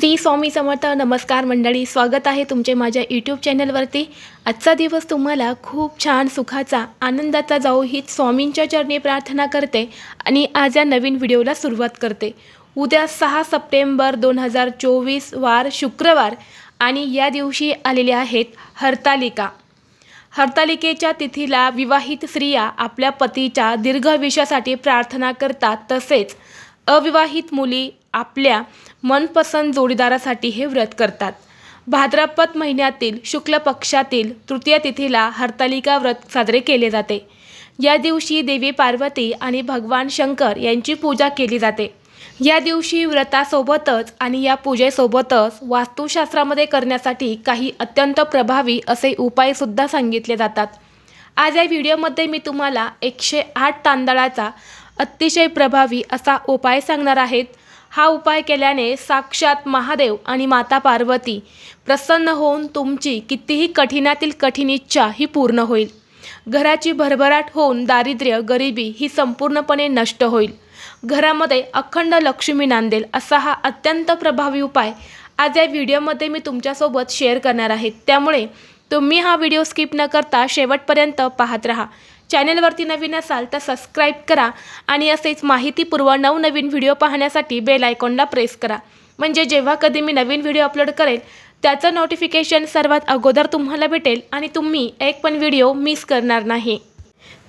श्री स्वामी समर्थ नमस्कार मंडळी स्वागत आहे तुमचे माझ्या यूट्यूब चॅनलवरती आजचा दिवस तुम्हाला खूप छान सुखाचा आनंदाचा जाऊ हीच स्वामींच्या चरणी प्रार्थना करते आणि आज या नवीन व्हिडिओला सुरुवात करते. उद्या सहा सप्टेंबर दोन हजार चोवीस वार शुक्रवार आणि या दिवशी आलेल्या आहेत हरतालिका. हरतालिकेच्या तिथीला विवाहित स्त्रिया आपल्या पतीच्या दीर्घायुष्यासाठी प्रार्थना करतात तसेच अविवाहित मुली आपल्या मनपसंत जोडीदारासाठी हे व्रत करतात. भाद्रपद महिन्यातील शुक्ल पक्षातील तृतीय तिथीला हरतालिका व्रत साजरे केले जाते. या दिवशी देवी पार्वती आणि भगवान शंकर यांची पूजा केली जाते. या दिवशी व्रतासोबतच आणि या पूजेसोबतच वास्तुशास्त्रामध्ये करण्यासाठी काही अत्यंत प्रभावी असे उपायसुद्धा सांगितले जातात. आज या व्हिडिओमध्ये मी तुम्हाला एकशे आठ तांदळाचा अतिशय प्रभावी असा उपाय सांगणार आहेत हा उपाय केल्याने साक्षात महादेव आणि माता पार्वती प्रसन्न होऊन तुमची कितीही कठीणातील कठीण इच्छा ही पूर्ण होईल. घराची भरभराट होऊन दारिद्र्य गरिबी ही संपूर्णपणे नष्ट होईल. घरामध्ये अखंड लक्ष्मी नांदेल असा हा अत्यंत प्रभावी उपाय आज या व्हिडिओमध्ये मी तुमच्यासोबत शेअर करणार आहे. त्यामुळे तुम्ही हा व्हिडिओ स्किप न करता शेवटपर्यंत पाहत राहा. चॅनेलवरती नवीन असाल तर सबस्क्राईब करा आणि असेच माहितीपूर्व नवनवीन व्हिडिओ पाहण्यासाठी बेल आयकॉनला प्रेस करा. म्हणजे जेव्हा कधी मी नवीन व्हिडिओ अपलोड करेल त्याचं नोटिफिकेशन सर्वात अगोदर तुम्हाला भेटेल आणि तुम्ही एक पण व्हिडिओ मिस करणार नाही.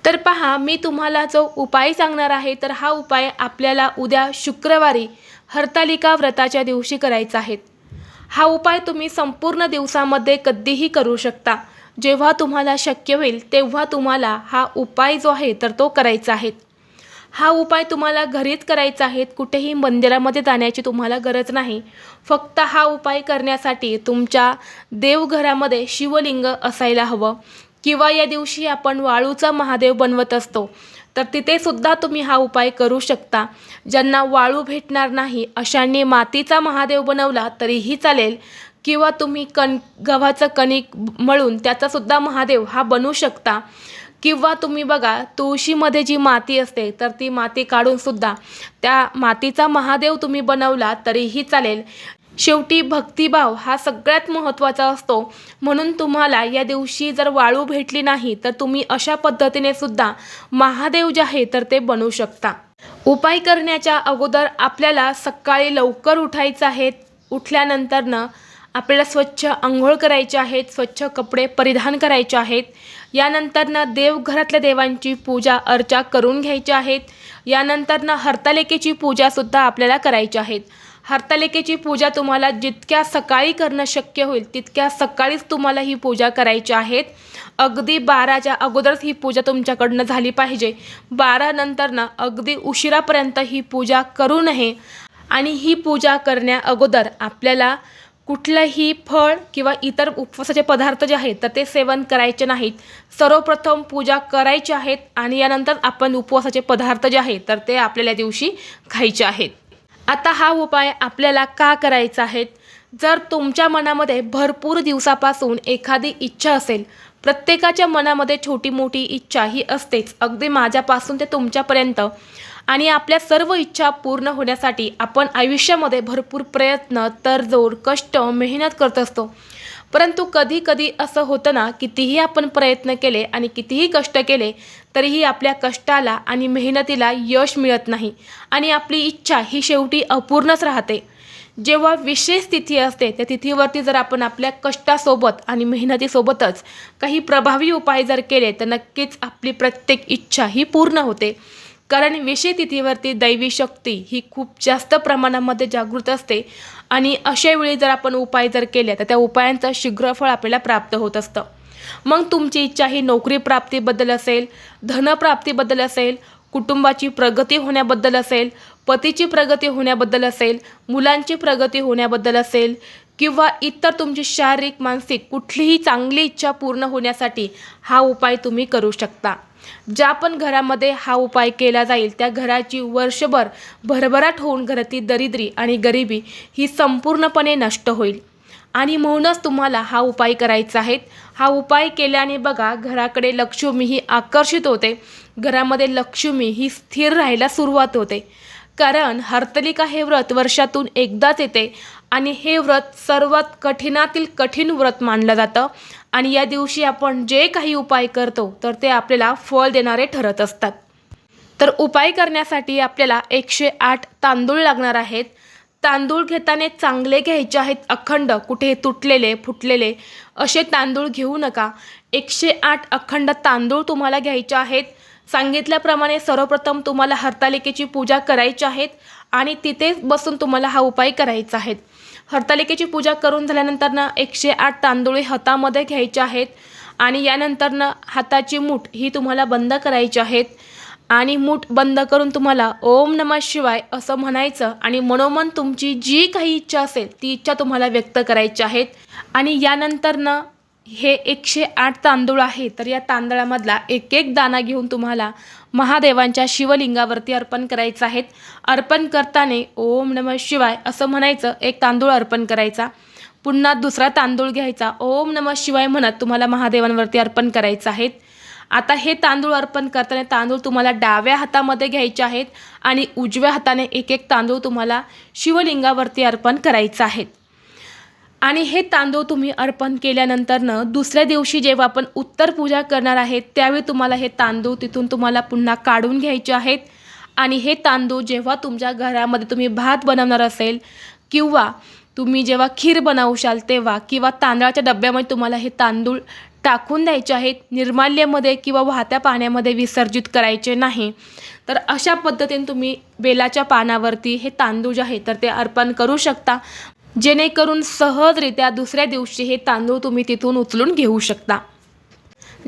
तर पहा मी तुम्हाला जो उपाय सांगणार आहे तर हा उपाय आपल्याला उद्या शुक्रवारी हरतालिका व्रताच्या दिवशी करायचा आहे. हा उपाय तुम्ही संपूर्ण दिवसामध्ये कधीही करू शकता. जेव्हा तुम्हाला शक्य होईल तेव्हा तुम्हाला हा उपाय जो आहे तर तो करायचा आहे. हा उपाय तुम्हाला घरीच करायचा आहे कुठेही मंदिरामध्ये जाण्याची तुम्हाला गरज नाही. फक्त हा उपाय करण्यासाठी तुमच्या देवघरामध्ये शिवलिंग असायला हवं. किंवा या दिवशी आपण वाळूचा महादेव बनवत असतो तर तिथेसुद्धा तुम्ही हा उपाय करू शकता. ज्यांना वाळू भेटणार नाही अशांनी मातीचा महादेव बनवला तरीही चालेल. किंवा तुम्ही कण गव्हाचं कणिक मळून त्याचासुद्धा महादेव हा बनवू शकता. किंवा तुम्ही बघा तुळशीमध्ये जी माती असते तर ती माती काढूनसुद्धा त्या मातीचा महादेव तुम्ही बनवला तरीही चालेल. शेवटी भक्तिभाव हा सगळ्यात महत्त्वाचा असतो. म्हणून तुम्हाला या दिवशी जर वाळू भेटली नाही तर तुम्ही अशा पद्धतीने सुद्धा महादेव जे आहे तर ते बनवू शकता. उपाय करण्याच्या अगोदर आपल्याला सकाळी लवकर उठायचं आहे. उठल्यानंतरनं आपल्याला स्वच्छ आंघोळ करायचे आहेत स्वच्छ कपडे परिधान करायचे आहेत. यानंतरनं देवघरातल्या देवांची पूजा अर्चा करून घ्यायची आहेत. यानंतरनं हरतालिकेची पूजासुद्धा आपल्याला करायची आहेत. हरतालिकेची पूजा तुम्हाला जितक्या सकाळी करणं शक्य होईल तितक्या सकाळीच तुम्हाला ही पूजा करायची आहेत. अगदी बाराच्या अगोदरच ही पूजा तुमच्याकडनं झाली पाहिजे. बारा नंतरनं अगदी उशिरापर्यंत ही पूजा करू नये. आणि ही पूजा करण्या अगोदर आपल्याला कुठलंही फळ किंवा इतर उपवासाचे पदार्थ जे आहेत तर ते सेवन करायचे नाहीत. सर्वप्रथम पूजा करायची आहेत आणि यानंतर आपण उपवासाचे पदार्थ जे आहेत तर ते आपल्याला दिवशी खायचे आहेत. आता हा उपाय आपल्याला का करायचा आहे? जर तुमच्या मनामध्ये भरपूर दिवसापासून एखादी इच्छा असेल प्रत्येकाच्या मनामध्ये छोटी मोठी इच्छा ही असतेच. अगदी माझ्यापासून ते तुमच्यापर्यंत. आणि आपल्या सर्व इच्छा पूर्ण होण्यासाठी आपण आयुष्यामध्ये भरपूर प्रयत्न तरजोड कष्ट मेहनत करत असतो. परंतु कधी कधी असं होतं ना कितीही आपण प्रयत्न केले आणि कितीही कष्ट केले तरीही आपल्या कष्टाला आणि मेहनतीला यश मिळत नाही आणि आपली इच्छा ही शेवटी अपूर्णच राहते. जेव्हा विशेष तिथी असते त्या तिथीवरती जर आपण आपल्या कष्टासोबत आणि मेहनतीसोबतच काही प्रभावी उपाय जर केले तर नक्कीच आपली प्रत्येक इच्छा ही पूर्ण होते. कारण विषय तिथीवरती दैवी शक्ती ही खूप जास्त प्रमाणामध्ये जागृत असते. आणि अशा वेळी जर आपण उपाय जर केले तर त्या उपायांचं शीघ्रफळ आपल्याला प्राप्त होत असतं. मग तुमची इच्छा ही नोकरी प्राप्तीबद्दल असेल धनप्राप्तीबद्दल असेल कुटुंबाची प्रगती होण्याबद्दल असेल पतीची प्रगती होण्याबद्दल असेल मुलांची प्रगती होण्याबद्दल असेल किंवा इतर तुमची शारीरिक मानसिक कुठलीही चांगली इच्छा पूर्ण होण्यासाठी हा उपाय तुम्ही करू शकता. ज्या पण घरामध्ये हा उपाय केला जाईल त्या घराची वर्षभर भरभराट होऊन घरातील दरिद्री आणि गरिबी ही संपूर्णपणे नष्ट होईल. आणि म्हणूनच तुम्हाला हा उपाय करायचा आहे. हा उपाय केल्याने बघा घराकडे लक्ष्मी ही आकर्षित होते. घरामध्ये लक्ष्मी ही स्थिर राहायला सुरुवात होते. कारण हरतालिका हे व्रत वर्षातून एकदाच येते आणि हे व्रत सर्वात कठीणातील कठीण व्रत मानलं जातं. आणि या दिवशी आपण जे काही उपाय करतो तर ते आपल्याला फळ देणारे ठरत असतात. तर उपाय करण्यासाठी आपल्याला एकशे आठ तांदूळ लागणार आहेत. तांदूळ घेताना चांगले घ्यायचे आहेत अखंड कुठे तुटलेले फुटलेले असे तांदूळ घेऊ नका. एकशे आठ अखंड तांदूळ तुम्हाला घ्यायचे आहेत. सांगितल्याप्रमाणे सर्वप्रथम तुम्हाला हरतालिकेची पूजा करायची आहेत आणि तिथेच बसून तुम्हाला हा उपाय करायचा आहे. हरतालिकेची पूजा करून झाल्यानंतर ना एकशे आठ तांदूळ हातामध्ये घ्यायचे आहेत. आणि यानंतर ना हाताची मूठ ही तुम्हाला बंद करायची आहेत. आणि मूठ बंद करून तुम्हाला ओम नमः शिवाय असं म्हणायचं आणि मनोमन तुमची जी काही इच्छा असेल ती इच्छा तुम्हाला व्यक्त करायची आहेत. आणि यानंतर ना हे एकशे आठ तांदूळ आहे तर या तांदळामधला एक एक दाना घेऊन तुम्हाला महादेवांच्या शिवलिंगावरती अर्पण करायचं आहेत अर्पण करताना ओम नमः शिवाय असं म्हणायचं एक तांदूळ अर्पण करायचा. पुन्हा दुसरा तांदूळ घ्यायचा ओम नमः शिवाय म्हणत तुम्हाला महादेवांवरती अर्पण करायचं आहेत आता हे तांदूळ अर्पण करताना तांदूळ तुम्हाला डाव्या हातामध्ये घ्यायचे आहेत आणि उजव्या हाताने एक एक तांदूळ तुम्हाला शिवलिंगावरती अर्पण करायचं आहेत आणि हे तांदूळ तुम्ही अर्पण केल्यानंतरनं दुसऱ्या दिवशी जेव्हा आपण उत्तर पूजा करणार आहेत त्यावेळी तुम्हाला हे तांदूळ तिथून तुम्हाला पुन्हा काढून घ्यायचे आहेत. आणि हे तांदूळ जेव्हा तुमच्या घरामध्ये तुम्ही भात बनवणार असेल किंवा तुम्ही जेव्हा खीर बनवशाल तेव्हा किंवा तांदळाच्या डब्यामध्ये तुम्हाला हे तांदूळ टाकून द्यायचे आहेत निर्माल्यमध्ये किंवा वाहत्या पाण्यामध्ये विसर्जित करायचे नाही तर अशा पद्धतीने तुम्ही बेलाच्या पानावरती हे तांदूळ जे आहे तर ते अर्पण करू शकता. जेणेकरून सहजरित्या दुसऱ्या दिवशी हे तांदूळ तुम्ही तिथून उचलून घेऊ शकता.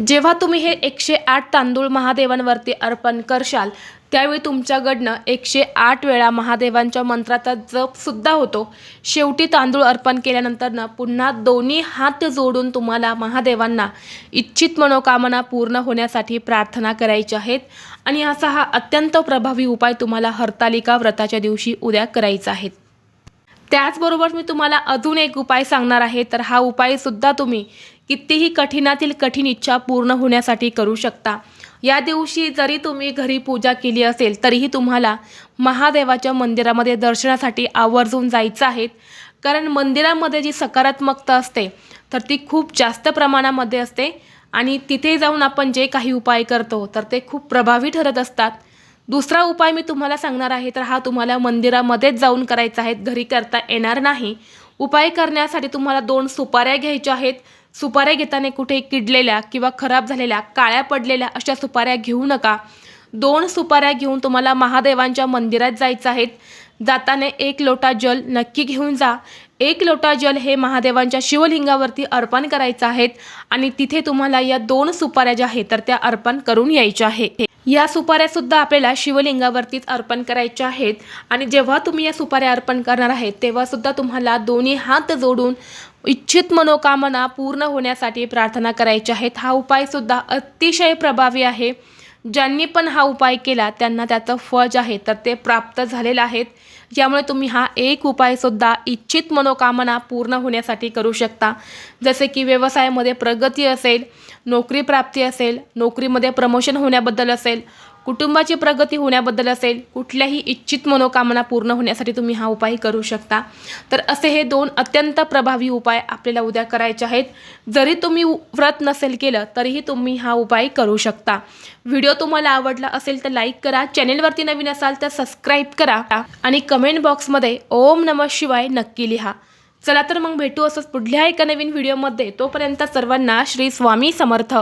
जेव्हा तुम्ही हे एकशे आठ तांदूळ महादेवांवरती अर्पण करशाल त्यावेळी तुमच्याकडनं एकशे आठ वेळा महादेवांच्या मंत्राचा जपसुद्धा होतो. शेवटी तांदूळ अर्पण केल्यानंतरनं पुन्हा दोन्ही हात जोडून तुम्हाला महादेवांना इच्छित मनोकामना पूर्ण होण्यासाठी प्रार्थना करायची आहेत. आणि असा हा अत्यंत प्रभावी उपाय तुम्हाला हरतालिका व्रताच्या दिवशी उद्या करायचा आहे. त्याचबरोबर मी तुम्हाला अजून एक उपाय सांगणार आहे तर हा उपायसुद्धा तुम्ही कितीही कठीणातील कठीण इच्छा पूर्ण होण्यासाठी करू शकता. या दिवशी जरी तुम्ही घरी पूजा केली असेल तरीही तुम्हाला महादेवाच्या मंदिरामध्ये दर्शनासाठी आवर्जून जायचं आहे. कारण मंदिरामध्ये जी सकारात्मकता असते तर ती खूप जास्त प्रमाणामध्ये असते. आणि तिथे जाऊन आपण जे काही उपाय करतो तर ते खूप प्रभावी ठरत असतात. दुसरा उपाय मी तुम्हाला सांगणार आहे तर हा तुम्हाला मंदिरामध्येच जाऊन करायचा आहे घरी करता येणार नाही. उपाय करण्यासाठी तुम्हाला दोन सुपाऱ्या घ्यायच्या आहेत. सुपाऱ्या घेताना कुठे किडलेल्या किंवा खराब झालेल्या काळ्या पडलेल्या अशा सुपाऱ्या घेऊ नका. दोन सुपाऱ्या घेऊन तुम्हाला महादेवांच्या मंदिरात जायचं आहेत जाताना एक लोटा जल नक्की घेऊन जा. एक लोटा जल हे महादेवांच्या शिवलिंगावरती अर्पण करायचं आहेत आणि तिथे तुम्हाला या दोन सुपाऱ्या ज्या आहेत तर त्या अर्पण करून यायच्या आहे या सुपाऱ्या सुद्धा आपल्याला शिवलिंगावरतीच अर्पण करायच्या आहेत. आणि जेव्हा तुम्ही या सुपाऱ्या अर्पण करणार आहेत तेव्हा सुद्धा तुम्हाला दोन्ही हात जोडून इच्छित मनोकामना पूर्ण होण्यासाठी प्रार्थना करायच्या आहेत. हा उपाय सुद्धा अतिशय प्रभावी आहे. ज्यांनी पण हा उपाय केला त्यांना त्याचं फळ जे आहे तर ते प्राप्त झालेलं आहेत. ज्यामुळे तुम्ही हा एक उपायसुद्धा इच्छित मनोकामना पूर्ण होण्यासाठी करू शकता. जसे की व्यवसायामध्ये प्रगती असेल नोकरी प्राप्ती असेल नोकरीमध्ये प्रमोशन होण्याबद्दल असेल कुटुंबाची प्रगती होण्याबद्दल असेल कुठल्याही इच्छित मनोकामना पूर्ण होण्यासाठी तुम्ही हा उपाय करू शकता. तर असे हे दोन अत्यंत प्रभावी उपाय आपल्याला उद्या करायचे आहेत. जरी तुम्ही व्रत नसेल केलं तरीही तुम्ही हा उपाय करू शकता. व्हिडिओ तुम्हाला आवडला असेल तर लाईक करा चॅनेलवरती नवीन असाल तर सबस्क्राईब करा आणि कमेंट बॉक्समध्ये ओम नमः शिवाय नक्की लिहा. चला तर मग भेटू असंच पुढल्या एका नवीन व्हिडिओमध्ये. तोपर्यंत सर्वांना श्री स्वामी समर्थ.